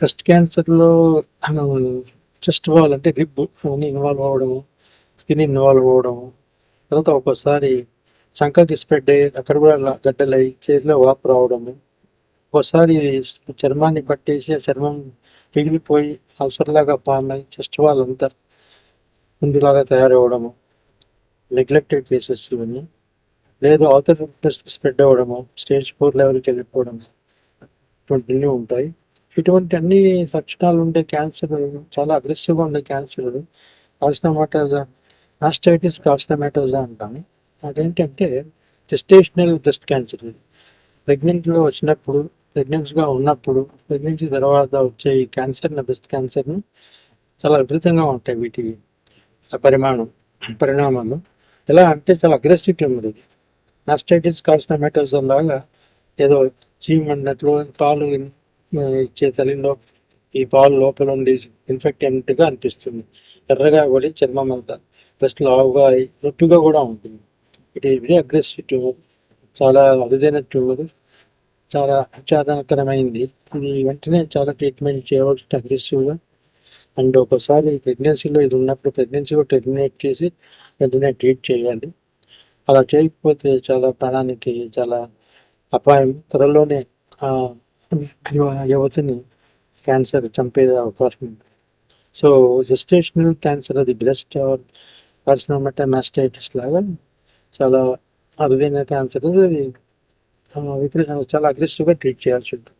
Breast క్యాన్సర్లో chest wall అంటే rib అవన్నీ ఇన్వాల్వ్ అవ్వడము స్కిన్ ఇన్వాల్వ్ అవ్వడము తర్వాత ఒక్కోసారి చంకకి స్ప్రెడ్ అయ్యి అక్కడ కూడా ల- గడ్డలై చేతిలో వాపు రావడము ఒక్కోసారి చర్మాన్ని పట్టేసి ఆ చర్మం పిగిలిపోయి అల్సర్లాగా ఫామ్ అయ్యి చెస్ట్ వాల్ అంతా ముందులాగా తయారవడము నెగ్లెక్టెడ్ కేసెస్ ఇవన్నీ. లేదు అవతల స్ప్రెడ్ అవ్వడము స్టేజ్ ఫోర్ లెవెల్కి వెళ్ళిపోవడము ఇటువంటివన్నీ ఉంటాయి. ఇటువంటి అన్ని లక్షణాలు ఉండే క్యాన్సర్ చాలా అగ్రెసివ్గా ఉండే క్యాన్సర్ కార్సినమాటోజా ఆస్టైటిస్ కార్సినమాటోజా అంటాము అదేంటంటే జెస్టేషనల్ బ్రెస్ట్ క్యాన్సర్ ఇది ప్రెగ్నెంట్లో వచ్చినప్పుడు ప్రెగ్నెన్సీగా ఉన్నప్పుడు ప్రెగ్నెన్సీ తర్వాత వచ్చే ఈ క్యాన్సర్ని బ్రెస్ట్ క్యాన్సర్ని చాలా విపరీతంగా ఉంటాయి వీటి పరిమాణం పరిణామాలు. ఎలా అంటే చాలా అగ్రెసివ్ ట్యూమర్ ఇది. మాస్టైటిస్ కార్సినమాటోజా లాగా ఏదో చీమన్నట్లు పాలు ఇచ్చే తల్లిలో ఈ పాలు లోపల ఉండి ఇన్ఫెక్టెంట్గా అనిపిస్తుంది. ఎర్రగా పడి చర్మం అంతా ప్లస్ లావుగా అయి నొప్పిగా కూడా ఉంటుంది. ఇది వెరీ అగ్రెసివ్ ట్యూమర్ చాలా అరుదైన ట్యూమర్ చాలా విచారణకరమైంది ఇది వెంటనే చాలా ట్రీట్మెంట్ చేయవచ్చు అగ్రెసివ్గా అండ్ ఒకసారి ప్రెగ్నెన్సీలో ఇది ఉన్నప్పుడు ప్రెగ్నెన్సీ కూడా టెర్మినేట్ చేసి వెంటనే ట్రీట్ చేయాలి. అలా చేయకపోతే చాలా ప్రాణానికి చాలా అపాయం త్వరలోనే యువతిని క్యాన్సర్ చంపే అవకాశం ఉంది. సో జెస్టేషనల్ క్యాన్సర్ అది బ్రెస్ట్ కార్సినోమటా మాస్టైటిస్ లాగా చాలా అరుదైన క్యాన్సర్ అది చాలా అగ్రెసివ్గా ట్రీట్ చేయాల్సి ఉంటుంది.